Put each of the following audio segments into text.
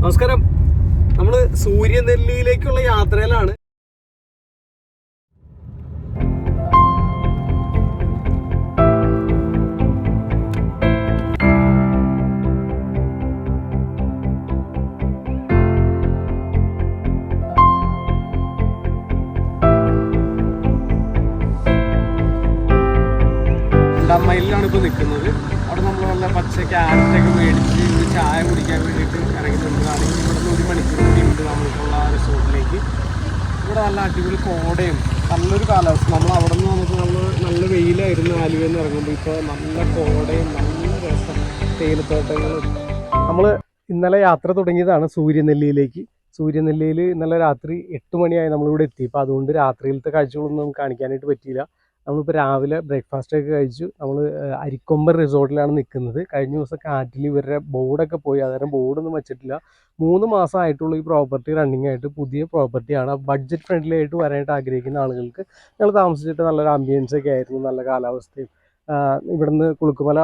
നമസ്കാരം. നമ്മൾ സൂര്യനെല്ലിയിലേക്കുള്ള യാത്രയിലാണ്. മയിലാണ് ഇപ്പോൾ നിൽക്കുന്നത് അവിടെ നമ്മൾ നല്ല പച്ച ക്യാരറ്റൊക്കെ മേടിച്ച് ഒരു ചായ കുടിക്കാൻ വേണ്ടിയിട്ട് ഇറങ്ങി നിന്നതാണ് ഇവിടെ നിന്ന് ഒരു മണിക്കൂർ കൂടി ഉണ്ട് നമ്മൾക്കുള്ള റിസോർട്ടിലേക്ക്. ഇവിടെ നല്ല അടിപൊളി കോടയും നല്ലൊരു കാലാവസ്ഥ. നമ്മൾ അവിടെ നിന്ന് നമുക്ക് നല്ല നല്ല വെയിലായിരുന്നു ആലുവയിൽ നിന്ന് ഇറങ്ങുമ്പോൾ. ഇപ്പോൾ നല്ല കോടയും നല്ല രസം. തേയിലത്തോട്ടങ്ങളും. നമ്മൾ ഇന്നലെ യാത്ര തുടങ്ങിയതാണ് സൂര്യനെല്ലിയിലേക്ക്. സൂര്യനെല്ലിയിൽ ഇന്നലെ രാത്രി എട്ട് മണിയായി നമ്മളിവിടെ എത്തി. അപ്പോൾ അതുകൊണ്ട് രാത്രിയിലത്തെ കാഴ്ചകളൊന്നും കാണിക്കാനായിട്ട് പറ്റിയില്ല. നമ്മളിപ്പോൾ രാവിലെ ബ്രേക്ക്ഫാസ്റ്റൊക്കെ കഴിച്ചു. നമ്മൾ അരിക്കൊമ്പൻ റിസോർട്ടിലാണ് നിൽക്കുന്നത് കഴിഞ്ഞ ദിവസം കാറ്റിൽ ഇവരുടെ ബോർഡൊക്കെ പോയി. അന്നേരം ബോർഡൊന്നും വെച്ചിട്ടില്ല. മൂന്ന് മാസമായിട്ടുള്ള ഈ പ്രോപ്പർട്ടി റണ്ണിങ് ആയിട്ട് പുതിയ പ്രോപ്പർട്ടിയാണ് ബഡ്ജറ്റ് ഫ്രണ്ട്ലി ആയിട്ട് വരാനായിട്ട് ആഗ്രഹിക്കുന്ന ആളുകൾക്ക് ഞങ്ങൾ താമസിച്ചിട്ട് നല്ലൊരു ആംബിയൻസ് ഒക്കെ ആയിരുന്നു. നല്ല കാലാവസ്ഥയും ഇവിടുന്ന് കുളുക്കുമല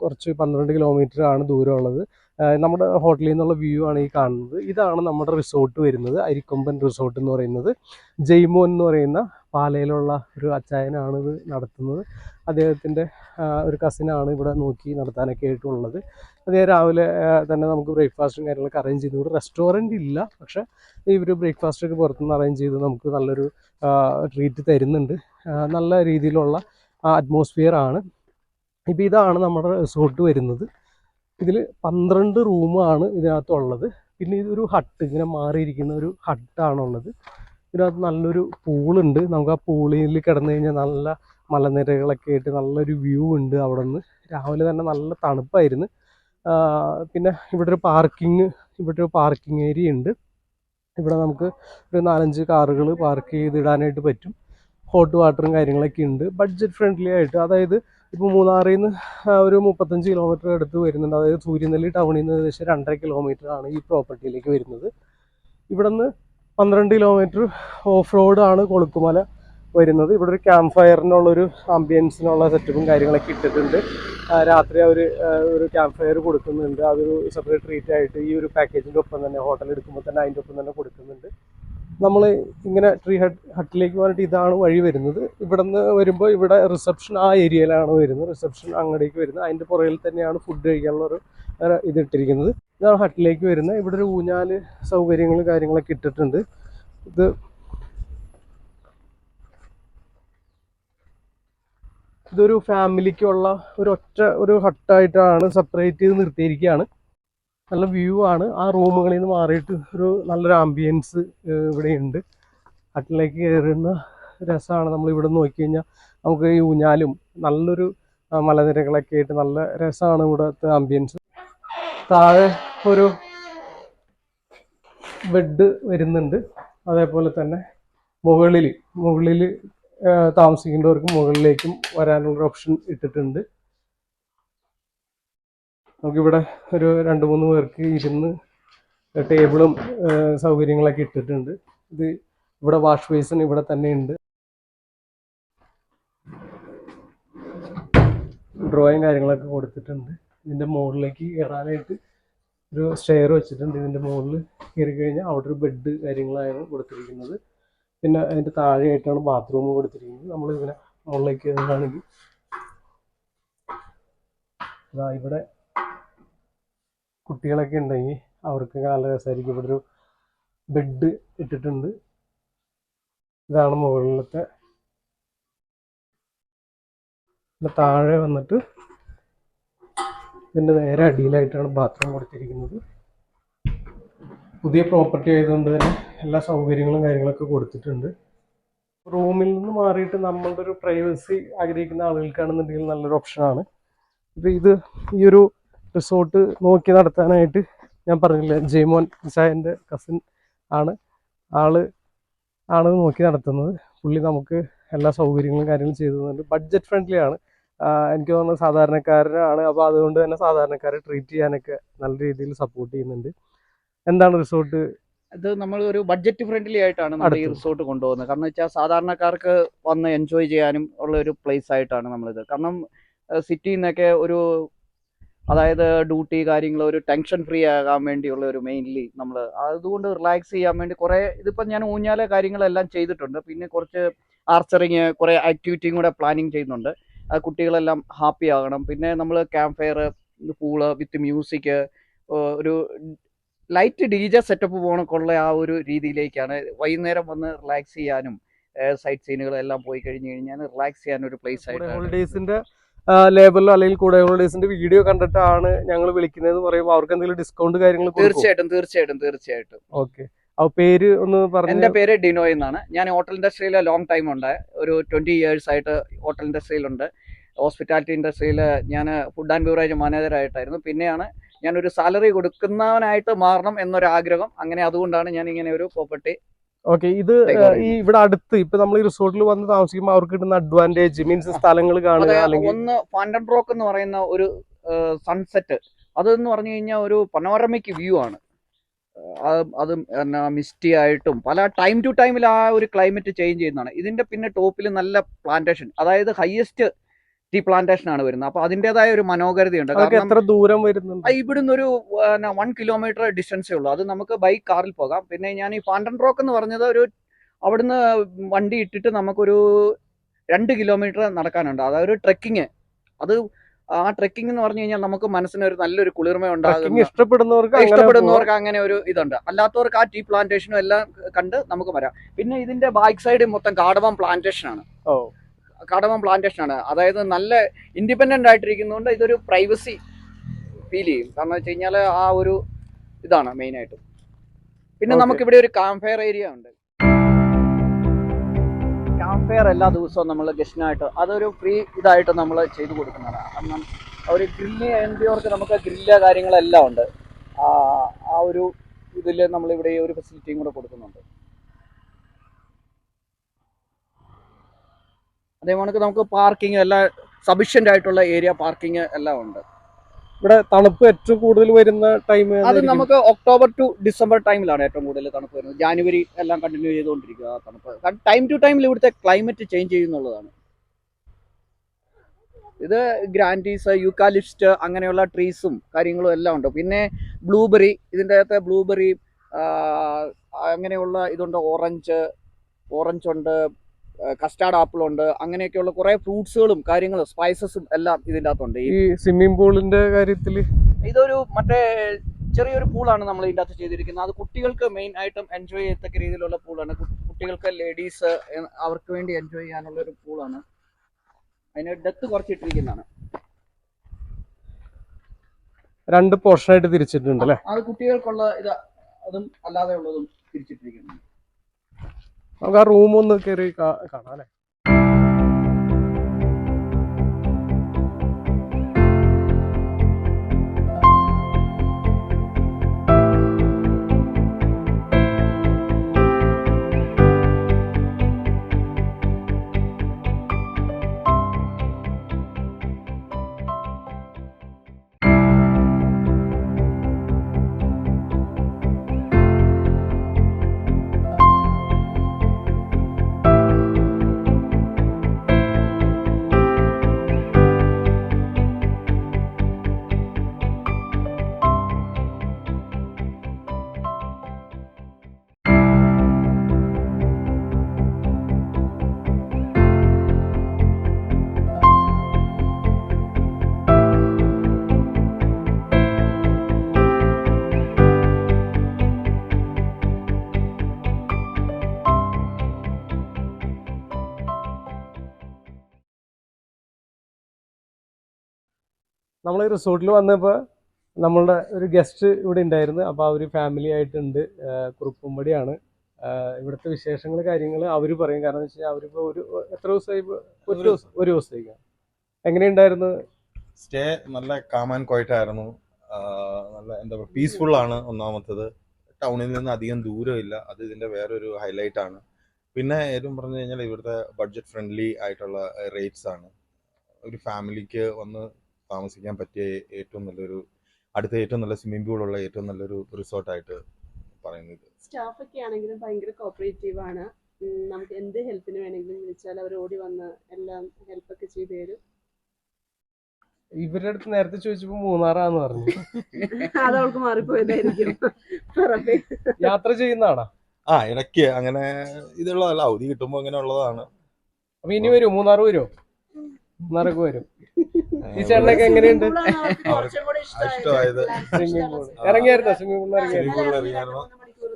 കുറച്ച് പന്ത്രണ്ട് കിലോമീറ്റർ ആണ് ദൂരമുള്ളത്. നമ്മുടെ ഹോട്ടലിൽ നിന്നുള്ള വ്യൂ ആണ് ഈ കാണുന്നത്. ഇതാണ് നമ്മുടെ റിസോർട്ട് വരുന്നത്. അരിക്കൊമ്പൻ റിസോർട്ട് എന്ന് പറയുന്നത്. ജയ്മോൻ എന്ന് പറയുന്ന പാലയിലുള്ള ഒരു അച്ചായനാണ് ഇത് നടത്തുന്നത്. അദ്ദേഹത്തിന്റെ ഒരു കസിനാണ് ഇവിടെ നോക്കി നടത്താനൊക്കെ ആയിട്ടുള്ളത്. അദ്ദേഹം രാവിലെ തന്നെ നമുക്ക് ബ്രേക്ക്ഫാസ്റ്റും കാര്യങ്ങളൊക്കെ അറേഞ്ച് ചെയ്തു. ഇവിടെ റെസ്റ്റോറന്റ് ഇല്ല പക്ഷേ ഇവർ ബ്രേക്ക്ഫാസ്റ്റൊക്കെ പുറത്തുനിന്ന് അറേഞ്ച് ചെയ്ത് നമുക്ക് നല്ലൊരു ട്രീറ്റ് തരുന്നുണ്ട്. നല്ല രീതിയിലുള്ള അറ്റ്മോസ്ഫിയർ ആണ്. ഇപ്പോൾ ഇതാണ് നമ്മുടെ റിസോർട്ട് വരുന്നത്. ഇതിൽ പന്ത്രണ്ട് റൂമാണ് ഇതിനകത്തുള്ളത്. പിന്നെ ഇതൊരു ഹട്ട് ഇങ്ങനെ മാറിയിരിക്കുന്ന ഒരു ഹട്ടാണുള്ളത് ഇതിനകത്ത് നല്ലൊരു പൂളുണ്ട്. നമുക്ക് ആ പൂളിൽ കിടന്നു കഴിഞ്ഞാൽ നല്ല മലനിരകളൊക്കെ ആയിട്ട് നല്ലൊരു വ്യൂ ഉണ്ട് അവിടെ നിന്ന് രാവിലെ തന്നെ നല്ല തണുപ്പായിരുന്നു. പിന്നെ ഇവിടെ ഒരു പാർക്കിംഗ് ഇവിടെ ഒരു പാർക്കിംഗ് ഏരിയ ഉണ്ട്. ഇവിടെ നമുക്ക് ഒരു നാലഞ്ച് കാറുകൾ പാർക്ക് ചെയ്തിടാനായിട്ട് പറ്റും. ഹോട്ട് വാട്ടറും കാര്യങ്ങളൊക്കെ ഉണ്ട്. ബഡ്ജറ്റ് ഫ്രണ്ട്ലി ആയിട്ട് അതായത് ഇപ്പോൾ മൂന്നാറിൽ നിന്ന് ഒരു മുപ്പത്തഞ്ച് കിലോമീറ്റർ അടുത്ത് വരുന്നുണ്ട്. അതായത് സൂര്യനെല്ലി ടൗണിൽ നിന്ന് ഏകദേശം രണ്ടര കിലോമീറ്റർ ആണ് ഈ പ്രോപ്പർട്ടിയിലേക്ക് വരുന്നത്. ഇവിടെ നിന്ന് പന്ത്രണ്ട് കിലോമീറ്റർ ഓഫ് റോഡ് ആണ് കൊളുക്കുമല വരുന്നത്. ഇവിടെ ഒരു ക്യാമ്പ് ഫയറിനുള്ളൊരു ആംബിയൻസിനുള്ള സെറ്റപ്പും കാര്യങ്ങളൊക്കെ ഇട്ടിട്ടുണ്ട്. രാത്രി അവർ ഒരു ക്യാമ്പ് ഫയർ കൊടുക്കുന്നുണ്ട്. അതൊരു സെപ്പറേറ്റ് ട്രീറ്റ് ആയിട്ട് ഈ ഒരു പാക്കേജിന്റെ ഒപ്പം തന്നെ ഹോട്ടൽ എടുക്കുമ്പോൾ തന്നെ അതിന്റെ ഒപ്പം തന്നെ കൊടുക്കുന്നുണ്ട്. നമ്മൾ ഇങ്ങനെ ട്രീ ഹട്ട് ഹട്ടിലേക്ക് പോകാനായിട്ട് ഇതാണ് വഴി വരുന്നത്. ഇവിടെ നിന്ന് വരുമ്പോൾ ഇവിടെ റിസപ്ഷൻ ആ ഏരിയയിലാണ് വരുന്നത്. റിസപ്ഷൻ അങ്ങടേക്ക് വരുന്നത്. അതിന്റെ പുറകിൽ തന്നെയാണ് ഫുഡ് കഴിക്കാനുള്ള ഒരു ഒരു ഇത് ഇട്ടിരിക്കുന്നത്. ഇതാണ് ഹട്ടിലേക്ക് വരുന്നത്. ഇവിടെ ഒരു ഊഞ്ഞാൽ സൗകര്യങ്ങളും കാര്യങ്ങളൊക്കെ ഇട്ടിട്ടുണ്ട്. ഇത് ഇതൊരു ഫാമിലിക്കുള്ള ഒരു ഒറ്റ ഒരു ഹട്ടായിട്ടാണ് സെപ്പറേറ്റ് ചെയ്ത് നിർത്തിയിരിക്കുകയാണ്. നല്ല വ്യൂ ആണ്. ആ റൂമുകളിൽ നിന്ന് മാറിയിട്ട് ഒരു നല്ലൊരു ആംബിയൻസ് ഇവിടെയുണ്ട്. ഹട്ടിലേക്ക് കയറുന്ന രസമാണ് നമ്മൾ ഇവിടെ നോക്കി കഴിഞ്ഞാൽ നമുക്ക് ഈ ഊഞ്ഞാലും നല്ലൊരു മലനിരകളൊക്കെ ആയിട്ട് നല്ല രസമാണ് ഇവിടുത്തെ ആംബിയൻസ് താഴെ ഒരു ബെഡ് വരുന്നുണ്ട്. അതേപോലെ തന്നെ മുകളിൽ മുകളിൽ താമസിക്കേണ്ടവർക്ക് മുകളിലേക്കും വരാനുള്ള ഓപ്ഷൻ ഇട്ടിട്ടുണ്ട്. നമുക്കിവിടെ ഒരു രണ്ട് മൂന്ന് പേർക്ക് ഇരുന്ന് ടേബിളും സൗകര്യങ്ങളൊക്കെ ഇട്ടിട്ടുണ്ട്. ഇത് ഇവിടെ വാഷ് ബേസിൻ ഇവിടെ തന്നെ ഉണ്ട്. ഡ്രോയും കാര്യങ്ങളൊക്കെ കൊടുത്തിട്ടുണ്ട്. ഇതിന്റെ മുകളിലേക്ക് കയറാനായിട്ട് ഒരു സ്റ്റെയർ വെച്ചിട്ടുണ്ട്. ഇതിന്റെ മുകളിൽ കയറി കഴിഞ്ഞാൽ അവിടെ ഒരു ബെഡ് കാര്യങ്ങളാണ് കൊടുത്തിരിക്കുന്നത്. പിന്നെ അതിന്റെ താഴെയായിട്ടാണ് ബാത്റൂം കൊടുത്തിരിക്കുന്നത്. നമ്മൾ ഇതിനെ മുകളിലേക്ക് കയറുകയാണെങ്കിൽ ഇതാ ഇവിടെ കുട്ടികളൊക്കെ ഉണ്ടെങ്കിൽ അവർക്ക് നല്ല രസമായിരിക്കും ഇവിടെ ഒരു ബെഡ് ഇട്ടിട്ടുണ്ട്. ഇതാണ് മുകളിലത്തെ. താഴെ വന്നിട്ട് ഇതിന്റെ നേരെ അടിയിലായിട്ടാണ് ബാത്റൂം കൊടുത്തിരിക്കുന്നത്. പുതിയ പ്രോപ്പർട്ടി ആയതുകൊണ്ട് തന്നെ എല്ലാ സൗകര്യങ്ങളും കാര്യങ്ങളൊക്കെ കൊടുത്തിട്ടുണ്ട്. റൂമിൽ നിന്ന് മാറിയിട്ട് നമ്മളുടെ ഒരു പ്രൈവസി ആഗ്രഹിക്കുന്ന ആളുകൾക്കാണെന്നുണ്ടെങ്കിൽ നല്ലൊരു ഓപ്ഷനാണ് ഇപ്പോൾ ഇത് ഈ ഒരു റിസോർട്ട് നോക്കി നടത്താനായിട്ട് ഞാൻ പറഞ്ഞില്ല ജയ്മോൻ ഇസായന്റെ കസിൻ ആണ്. ആൾ ആണ് നോക്കി നടത്തുന്നത്. പുള്ളി നമുക്ക് എല്ലാ സൗകര്യങ്ങളും കാര്യങ്ങളും ചെയ്തു തന്നുണ്ട് ബഡ്ജറ്റ് ഫ്രണ്ട്ലി ആണ്. എനിക്ക് തോന്നുന്നത് സാധാരണക്കാരനാണ്. അപ്പോൾ അതുകൊണ്ട് തന്നെ സാധാരണക്കാരെ ട്രീറ്റ് ചെയ്യാനൊക്കെ നല്ല രീതിയിൽ സപ്പോർട്ട് ചെയ്യുന്നുണ്ട്. എന്താണ് റിസോർട്ട് അത് നമ്മൾ ഒരു ബഡ്ജറ്റ് ഫ്രണ്ട്ലി ആയിട്ടാണ് നമ്മൾ ഈ റിസോർട്ട് കൊണ്ടുപോകുന്നത്. കാരണം വെച്ചാൽ സാധാരണക്കാർക്ക് വന്ന് എൻജോയ് ചെയ്യാനും ഉള്ള ഒരു പ്ലേസ് ആയിട്ടാണ് നമ്മളിത്. കാരണം സിറ്റിയിൽ നിന്നൊക്കെ ഒരു അതായത് ഡ്യൂട്ടി കാര്യങ്ങൾ ഒരു ടെൻഷൻ ഫ്രീ ആകാൻ വേണ്ടിയുള്ള ഒരു മെയിൻലി നമ്മൾ അതുകൊണ്ട് റിലാക്സ് ചെയ്യാൻ വേണ്ടി കുറേ ഇതിപ്പോൾ ഞാൻ ഊഞ്ഞാല കാര്യങ്ങളെല്ലാം ചെയ്തിട്ടുണ്ട്. പിന്നെ കുറച്ച് ആർച്ചറിങ് കുറേ ആക്ടിവിറ്റിയും കൂടെ പ്ലാനിങ് ചെയ്യുന്നുണ്ട്. കുട്ടികളെല്ലാം ഹാപ്പി ആകണം. പിന്നെ നമ്മൾ camp fire pool with music ഒരു ലൈറ്റ് ഡി ജെ സെറ്റപ്പ് പോകണക്കുള്ള ആ ഒരു രീതിയിലേക്കാണ് വൈകുന്നേരം വന്ന് റിലാക്സ് ചെയ്യാനും സൈറ്റ് സീനുകളെല്ലാം പോയി കഴിഞ്ഞ് കഴിഞ്ഞാൽ റിലാക്സ് ചെയ്യാൻ ഒരു പ്ലേസ് ആയിട്ട് ഹോളിഡേസിന്റെ അല്ലെങ്കിൽ കൂടെ ഹോളിഡേസിന്റെ വീഡിയോ കണ്ടിട്ടാണ് ഞങ്ങൾ വിളിക്കുന്നത് പറയുമ്പോൾ അവർക്ക് എന്തെങ്കിലും ഡിസ്കൗണ്ട് കാര്യങ്ങൾ തീർച്ചയായിട്ടും തീർച്ചയായിട്ടും തീർച്ചയായിട്ടും. ഓക്കെ പേര് ഒന്ന് പറഞ്ഞു എന്റെ പേര് ഡിനോ എന്നാണ്. ഞാൻ ഹോട്ടൽ ഇൻഡസ്ട്രിയിൽ ലോങ് ടൈം ഉണ്ട്. ഒരു ട്വന്റി ഇയേഴ്സ് ആയിട്ട് ഹോട്ടൽ ഇൻഡസ്ട്രിയിലുണ്ട് ഹോസ്പിറ്റാലിറ്റി ഇൻഡസ്ട്രിയിൽ ഞാൻ ഫുഡ് ആൻഡ് ബിവറേജ് മാനേജർ ആയിട്ടായിരുന്നു. പിന്നെയാണ് ഞാൻ ഒരു സാലറി കൊടുക്കുന്നവനായിട്ട് മാറണം എന്നൊരു ആഗ്രഹം അങ്ങനെ അതുകൊണ്ടാണ് ഞാൻ ഇങ്ങനെ ഒരു പ്രോപ്പർട്ടി ഓക്കെ ഇത് ഈ ഇവിടെ അടുത്ത് ഇപ്പൊ നമ്മൾ ഈ റിസോർട്ടിൽ വന്ന് താമസിക്കുമ്പോൾ അവർക്ക് കിട്ടുന്ന അഡ്വാന്റേജ് മീൻസ് സ്ഥലങ്ങൾ കാണുക അല്ലെങ്കിൽ ഒന്ന് ഫാൻഡൻ റോക്ക് എന്ന് പറയുന്ന ഒരു സൺസെറ്റ് അതെന്ന് പറഞ്ഞു കഴിഞ്ഞാൽ ഒരു പനോരമയ്ക്ക് വ്യൂ ആണ്. അത് എന്നാ മിസ്റ്റി ആയിട്ടും പല ടൈം ടു ടൈമിൽ ആ ഒരു ക്ലൈമറ്റ് ചേഞ്ച് ചെയ്യുന്നതാണ്. ഇതിന്റെ പിന്നെ ടോപ്പിൽ നല്ല പ്ലാന്റേഷൻ അതായത് ഹയസ്റ്റ് ടീ പ്ലാന്റേഷൻ ആണ് വരുന്നത്. അപ്പൊ അതിന്റെതായ ഒരു മനോഹരതയുണ്ട് എത്ര ദൂരം വരുന്നുണ്ട്? ഇവിടുന്ന് ഒരു വൺ കിലോമീറ്റർ ഡിസ്റ്റൻസേ ഉള്ളൂ. അത് നമുക്ക് ബൈക്ക് കാറിൽ പോകാം. പിന്നെ ഞാൻ ഈ ഫാണ്ടൻ റോക്ക് എന്ന് പറഞ്ഞത് ഒരു അവിടുന്ന് വണ്ടി ഇട്ടിട്ട് നമുക്കൊരു രണ്ട് കിലോമീറ്റർ നടക്കാനുണ്ട്. അതായത് ഒരു ട്രെക്കിങ് അത് ആ ട്രെക്കിംഗ് എന്ന് പറഞ്ഞു കഴിഞ്ഞാൽ നമുക്ക് മനസ്സിന് ഒരു നല്ലൊരു കുളിർമ ഉണ്ടാകും ഇഷ്ടപ്പെടുന്നവർക്ക് ഇഷ്ടപ്പെടുന്നവർക്ക് അങ്ങനെ ഒരു ഇതുണ്ട്. അല്ലാത്തവർക്ക് ആ ടീ പ്ലാന്റേഷനും എല്ലാം കണ്ട് നമുക്ക് വരാം. പിന്നെ ഇതിന്റെ ബാക്ക് സൈഡ് മൊത്തം കാടവം പ്ലാന്റേഷൻ ആണ്. ഓ. കാടവം പ്ലാന്റേഷൻ ആണ്. അതായത് നല്ല ഇൻഡിപെൻഡന്റ് ആയിട്ടിരിക്കുന്നതുകൊണ്ട് ഇതൊരു പ്രൈവസി ഫീൽ ചെയ്യും. കാരണം വെച്ച് കഴിഞ്ഞാൽ ആ ഒരു ഇതാണ് മെയിൻ ആയിട്ട്. പിന്നെ. നമുക്ക് ഇവിടെ ഒരു കാംഫെയർ ഏരിയ ഉണ്ട്. കാംഫെയർ എല്ലാ ദിവസവും നമ്മൾ ഗസ്റ്റിനായിട്ട് അതൊരു ഫ്രീ ഇതായിട്ട് നമ്മൾ ചെയ്തു കൊടുക്കുന്നതാണ്. കാരണം അവർ ഗ്രില്ല് ചെയ്യുന്നവർക്ക് നമുക്ക് ഗ്രില്ല് കാര്യങ്ങളെല്ലാം ഉണ്ട്. ആ ഒരു ഇതിൽ നമ്മളിവിടെ ഒരു ഫെസിലിറ്റിയും കൂടെ കൊടുക്കുന്നുണ്ട്. അതേപോലെ നമുക്ക് പാർക്കിംഗ് എല്ലാം സഫീഷ്യന്റ് ആയിട്ടുള്ള ഏരിയ പാർക്കിംഗ് എല്ലാം ഉണ്ട്. ഇവിടെ തണുപ്പ് ഏറ്റവും കൂടുതൽ വരുന്ന ടൈം അത് നമുക്ക് ഒക്ടോബർ ടു ഡിസംബർ ടൈമിലാണ് ഏറ്റവും കൂടുതൽ തണുപ്പ് വരുന്നത്. ജാനുവരി എല്ലാം കണ്ടിന്യൂ ചെയ്തുകൊണ്ടിരിക്കുക ആ തണുപ്പ്. ടൈം ടു ടൈമിൽ ഇവിടുത്തെ ക്ലൈമറ്റ് ചേഞ്ച് ചെയ്യുന്നുള്ളതാണ്. ഇത് ഗ്രാൻഡീസ് യൂക്കാലിസ്റ്റ് അങ്ങനെയുള്ള ട്രീസും കാര്യങ്ങളും എല്ലാം ഉണ്ട്. പിന്നെ ബ്ലൂബെറി ഇതിന്റെ അകത്തെ ബ്ലൂബെറി അങ്ങനെയുള്ള ഇതുണ്ട്. ഓറഞ്ച് ഓറഞ്ച് ഉണ്ട്. കസ്റ്റാർഡ് ആപ്പിൾ ഉണ്ട്. അങ്ങനെയൊക്കെയുള്ള കുറെ ഫ്രൂട്ട്സുകളും കാര്യങ്ങളും സ്പൈസസും എല്ലാം ഇതിന്റെ അകത്തുണ്ട്. ഈ സ്വിമ്മിംഗ് പൂളിന്റെ കാര്യത്തിൽ ഇതൊരു മറ്റേ ചെറിയൊരു പൂളാണ് നമ്മൾ ഇതിന്റെ അകത്ത് ചെയ്തിരിക്കുന്നത്. അത് കുട്ടികൾക്ക് മെയിൻ ആയിട്ടും എൻജോയ് ചെയ്യത്തക്ക രീതിയിലുള്ള പൂളാണ് കുട്ടികൾക്ക് ലേഡീസ് അവർക്ക് വേണ്ടി എൻജോയ് ചെയ്യാനുള്ള ഒരു പൂളാണ് അതിന് ഡെത്ത് കുറച്ചിട്ടിരിക്കുന്നതാണ്. രണ്ട് പോർഷനായിട്ട് തിരിച്ചിട്ടുണ്ട് അല്ലേ? അത് കുട്ടികൾക്കുള്ള ഇത് അതും അല്ലാതെ ഉള്ളതും തിരിച്ചിട്ടിരിക്കുന്നു നമുക്ക് ആ റൂം ഒന്ന് കയറി കാ- കാണാം അല്ലെ? നമ്മൾ റിസോർട്ടിൽ വന്നപ്പോൾ നമ്മളുടെ ഒരു ഗസ്റ്റ് ഇവിടെ ഉണ്ടായിരുന്നു അപ്പോൾ ഒരു ഫാമിലി ആയിട്ടുണ്ട്. കുറുപ്പുംപടിയാണ്. ഇവിടുത്തെ വിശേഷങ്ങൾ കാര്യങ്ങൾ അവർ പറയും. കാരണം വെച്ച് കഴിഞ്ഞാൽ അവരിപ്പോൾ ഒരു എത്ര ദിവസമായി? ഒരു ദിവസം. ഒരു ദിവസത്തേക്കാണ് എങ്ങനെയുണ്ടായിരുന്നു? സ്റ്റേ നല്ല കാമാൻ കോയിട്ടായിരുന്നു നല്ല എന്താ പറയുക പീസ്ഫുൾ ആണ് ഒന്നാമത്തത്. ടൗണിൽ നിന്ന് അധികം ദൂരമില്ല അത് ഇതിന്റെ വേറൊരു ഹൈലൈറ്റ് ആണ്. പിന്നെ ഏറ്റവും പറഞ്ഞു കഴിഞ്ഞാൽ ഇവിടുത്തെ ബഡ്ജറ്റ് ഫ്രണ്ട്ലി ആയിട്ടുള്ള റേറ്റ്സ് ആണ്. ഒരു ഫാമിലിക്ക് വന്ന് താമസിക്കാൻ പറ്റിയ ഏറ്റവും നല്ലൊരു അടുത്ത ഏറ്റവും നല്ല സ്വിമ്മിംഗ് പൂൾ ഉള്ള ഏറ്റവും നല്ലൊരു റിസോർട്ടായിട്ട് പറയുന്നത് സ്റ്റാഫൊക്കെ ആണെങ്കിലും ഭയങ്കര കോപ്പറേറ്റീവ് ആണ്. നമുക്ക് എന്ത് ഹെൽപ്പിന് വേണമെങ്കിലും വിളിച്ചാൽ അവർ ഓടി വന്ന് എല്ലാം ഹെൽപ്പൊക്കെ ചെയ്തു തരും. ഇവരുടെ അടുത്ത് നേരത്തെ ചോദിച്ചപ്പോ മൂന്നാറാന്ന് പറഞ്ഞു. അത് അവൾക്ക് മാറിപ്പോയതായിരിക്കും. യാത്ര ചെയ്യുന്നതാണോ? ആ ഇടയ്ക്ക് അങ്ങനെ ഇതുള്ളതല്ല അവധി കിട്ടുമ്പോ അങ്ങനെ ഉള്ളതാണ്. അപ്പൊ ഇനി വരും മൂന്നാറ് വരുമോ മൂന്നാറൊക്കെ വരും. ഈ ചേട്ടനൊക്കെ എങ്ങനെയുണ്ട്? Swimming pool ഇറങ്ങിയായിരുന്നോ? സ്വിമ്മിംഗ് പൂളിൽ ഇറങ്ങിയായിരുന്നു? മണിക്കൂർ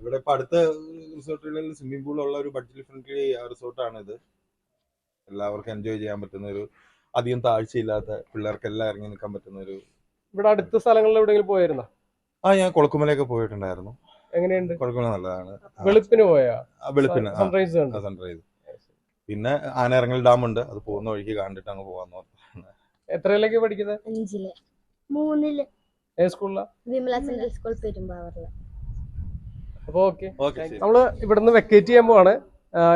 ഇവിടെ ഇപ്പൊ അടുത്ത റിസോർട്ടുകളിൽ സ്വിമ്മിംഗ് പൂൾ ഉള്ള ഒരു ബഡ്ജറ്റ് ഫ്രണ്ട്ലി റിസോർട്ടാണ് ഇത് എല്ലാവർക്കും എൻജോയ് ചെയ്യാൻ പറ്റുന്ന ഒരു അധികം താഴ്ചയില്ലാത്ത പിള്ളേർക്കെല്ലാം ഇറങ്ങി നിൽക്കാൻ പറ്റുന്ന ഒരു ഇവിടെ അടുത്ത സ്ഥലങ്ങളിൽ എവിടെയെങ്കിലും പോയായിരുന്നോ? ആ ഞാൻ കൊളക്കുമലയൊക്കെ പോയിട്ടുണ്ടായിരുന്നു. എങ്ങനെയുണ്ട്? കൊളക്കുമല നല്ലതാണ്. ആ, വെളുപ്പിന് പോയാ? ആ, വെളുപ്പിന് സൺറൈസ് സൺറൈസ് പിന്നെ ആനയിറങ്ങൽ ഡാം ഉണ്ട് അത് പോകുന്ന വഴിക്ക് കണ്ടിട്ട് അങ്ങ് പോകാന്ന് പറഞ്ഞു എത്രയിലേക്ക് പഠിക്കുന്നത് അഞ്ചിൽ. മൂന്നിൽ. ഏത് സ്കൂളിലാ? വിമല സെൻട്രൽ സ്കൂൾ പെരുമ്പാവൂരിൽ. അപ്പൊ ഓക്കെ. ഓക്കെ നമ്മൾ ഇവിടുന്ന് വെക്കേറ്റ് ചെയ്യാൻ പോവാണ്.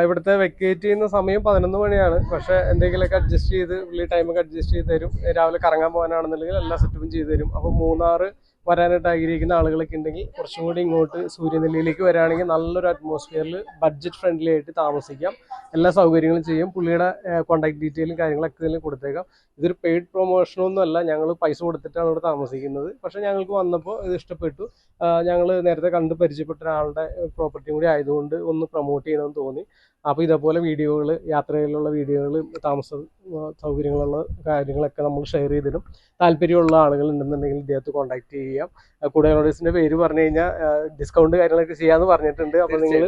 ഇവിടുത്തെ വെക്കേറ്റ് ചെയ്യുന്ന സമയം പതിനൊന്ന് മണിയാണ്. പക്ഷെ എന്തെങ്കിലുമൊക്കെ അഡ്ജസ്റ്റ് ചെയ്ത് പുള്ളി ടൈമൊക്കെ അഡ്ജസ്റ്റ് ചെയ്ത് തരും. രാവിലെ കറങ്ങാൻ പോകാനാണെന്നുണ്ടെങ്കിൽ എല്ലാ സെറ്റപ്പും ചെയ്തു തരും. അപ്പൊ മൂന്നാറ് വരാനായിട്ട് ആഗ്രഹിക്കുന്ന ആളുകളൊക്കെ ഉണ്ടെങ്കിൽ കുറച്ചും കൂടി ഇങ്ങോട്ട് സൂര്യനെല്ലിയിലേക്ക് വരാണെങ്കിൽ നല്ലൊരു അറ്റ്മോസ്ഫിയറിൽ ബഡ്ജറ്റ് ഫ്രണ്ട്ലി ആയിട്ട് താമസിക്കാം. എല്ലാ സൗകര്യങ്ങളും ചെയ്യും. പുള്ളിയുടെ കോൺടാക്ട് ഡീറ്റെയിലും കാര്യങ്ങളൊക്കെ ഇതിൽ കൊടുത്തേക്കാം. ഇതൊരു പെയ്ഡ് പ്രൊമോഷനൊന്നും അല്ല. ഞങ്ങൾ പൈസ കൊടുത്തിട്ടാണ് ഇവിടെ താമസിക്കുന്നത്. പക്ഷേ ഞങ്ങൾക്ക് വന്നപ്പോൾ ഇത് ഇഷ്ടപ്പെട്ടു. ഞങ്ങൾ നേരത്തെ കണ്ട് പരിചയപ്പെട്ട ഒരാളുടെ പ്രോപ്പർട്ടിയും കൂടി ആയതുകൊണ്ട് ഒന്ന് പ്രൊമോട്ട് ചെയ്യണമെന്ന് തോന്നി. അപ്പോൾ ഇതേപോലെ വീഡിയോകൾ യാത്രയിലുള്ള വീഡിയോകൾ താമസ സൗകര്യങ്ങളുള്ള കാര്യങ്ങളൊക്കെ നമ്മൾ ഷെയർ ചെയ്തിടും. താല്പര്യമുള്ള ആളുകൾ ഉണ്ടെന്നുണ്ടെങ്കിൽ ഇദ്ദേഹത്തെ കോൺടാക്ട് ചെയ്യാം. കൂടെ നോട്ടീസിന്റെ പേര് പറഞ്ഞു കഴിഞ്ഞാൽ ഡിസ്കൗണ്ട് കാര്യങ്ങളൊക്കെ ചെയ്യാമെന്ന് പറഞ്ഞിട്ടുണ്ട്. അപ്പോൾ നിങ്ങൾ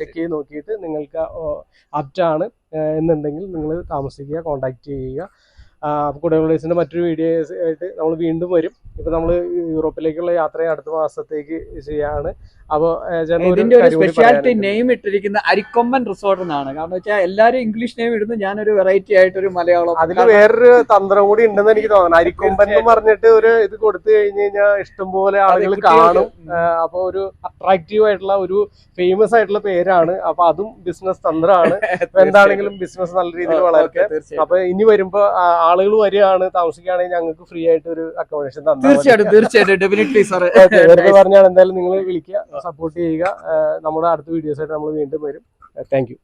ചെക്ക് ചെയ്ത് നോക്കിയിട്ട് നിങ്ങൾക്ക് അപ്റ്റാണ് എന്നുണ്ടെങ്കിൽ നിങ്ങൾ താമസിക്കുക കോൺടാക്ട് ചെയ്യുക. കൂടെ നോട്ടീസിന്റെ മറ്റൊരു വീഡിയോ ആയിട്ട് നമ്മൾ വീണ്ടും വരും. ഇപ്പം നമ്മൾ യൂറോപ്പിലേക്കുള്ള യാത്ര അടുത്ത മാസത്തേക്ക് ചെയ്യാണ്. അപ്പോൾ ഇതിന്റെ ഒരു സ്പെഷ്യാലിറ്റി നെയിം ഇട്ടിരിക്കുന്ന അരിക്കൊമ്പൻ റിസോർട്ട് എന്നാണ്. കാരണം വെച്ചാൽ എല്ലാരും ഇംഗ്ലീഷ് നെയിം ഇടുന്നു. ഞാനൊരു വെറൈറ്റി ആയിട്ട് ഒരു മലയാളം അതിൽ വേറൊരു തന്ത്രം കൂടി ഉണ്ടെന്ന് എനിക്ക് തോന്നുന്നു. അരിക്കൊമ്പൻ എന്ന് പറഞ്ഞിട്ട് ഒരു ഇത് കൊടുത്തു കഴിഞ്ഞു കഴിഞ്ഞാൽ ഇഷ്ടംപോലെ ആളുകൾ കാണും. അപ്പോൾ ഒരു അട്രാക്റ്റീവ് ആയിട്ടുള്ള ഒരു ഫേമസ് ആയിട്ടുള്ള പേരാണ്. അപ്പൊ അതും ബിസിനസ് തന്ത്രമാണ്. എന്താണെങ്കിലും ബിസിനസ് നല്ല രീതിയിൽ വളരട്ടെ. അപ്പോൾ അപ്പൊ ഇനി വരുമ്പോ ആളുകൾ വരികയാണ് താമസിക്കുകയാണെങ്കിൽ ഞങ്ങൾക്ക് ഫ്രീ ആയിട്ട് ഒരു അക്കോമഡേഷൻ തന്നെ തീർച്ചയായിട്ടും തീർച്ചയായിട്ടും ഡെഫിനറ്റ്ലി സാർ വെറുതെ പറഞ്ഞാൽ എന്തായാലും നിങ്ങൾ വിളിക്കുക സപ്പോർട്ട് ചെയ്യുക. നമ്മുടെ അടുത്ത വീഡിയോസ് ആയിട്ട് നമ്മൾ വീണ്ടും വരും. Thank you